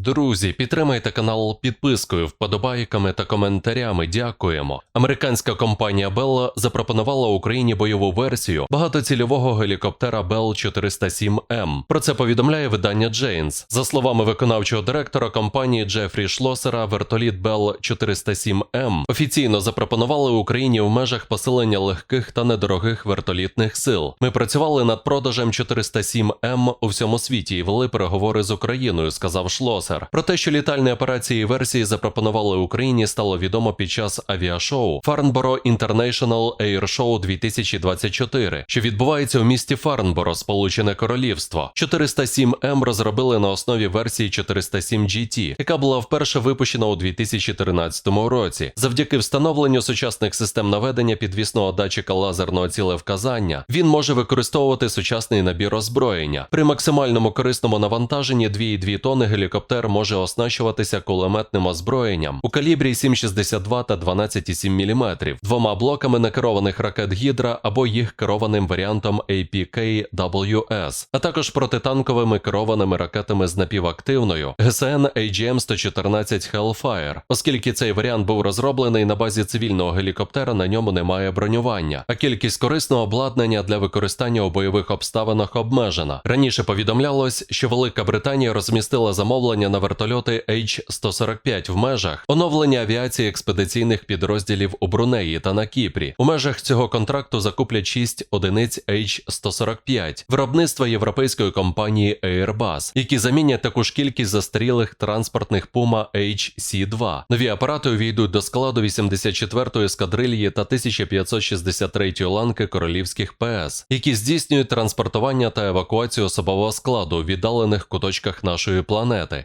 Друзі, підтримайте канал підпискою, вподобайками та коментарями. Дякуємо. Американська компанія Bell запропонувала Україні бойову версію багатоцільового гелікоптера Bell 407M. Про це повідомляє видання Джейнс. За словами виконавчого директора компанії Джефрі Шлосера, вертоліт Bell 407M офіційно запропонували Україні в межах посилення легких та недорогих вертолітних сил. Ми працювали над продажем 407M у всьому світі і вели переговори з Україною, сказав Шлосер. Про те, що літальні операції версії запропонували Україні, стало відомо під час авіашоу Farnborough International Air Show 2024, що відбувається у місті Фарнборо, Сполучене Королівство. 407M розробили на основі версії 407 GT, яка була вперше випущена у 2013 році. Завдяки встановленню сучасних систем наведення підвісного датчика лазерного цілевказання, він може використовувати сучасний набір озброєння. При максимальному корисному навантаженні 2,2 тонни гелікоптер може оснащуватися кулеметним озброєнням у калібрі 7,62 та 12,7 мм, двома блоками накерованих ракет Гідра або їх керованим варіантом APK-WS, а також протитанковими керованими ракетами з напівактивною ГСН AGM-114 Hellfire. Оскільки цей варіант був розроблений на базі цивільного гелікоптера, на ньому немає бронювання, а кількість корисного обладнання для використання у бойових обставинах обмежена. Раніше повідомлялось, що Велика Британія розмістила замовлення на вертольоти H-145 в межах оновлення авіації експедиційних підрозділів у Брунеї та на Кіпрі. У межах цього контракту закуплять 6 одиниць H-145 виробництва європейської компанії Airbus, які замінять таку ж кількість застарілих транспортних Puma HC-2. Нові апарати увійдуть до складу 84-ї ескадрильї та 1563-ї ланки королівських ПС, які здійснюють транспортування та евакуацію особового складу у віддалених куточках нашої планети.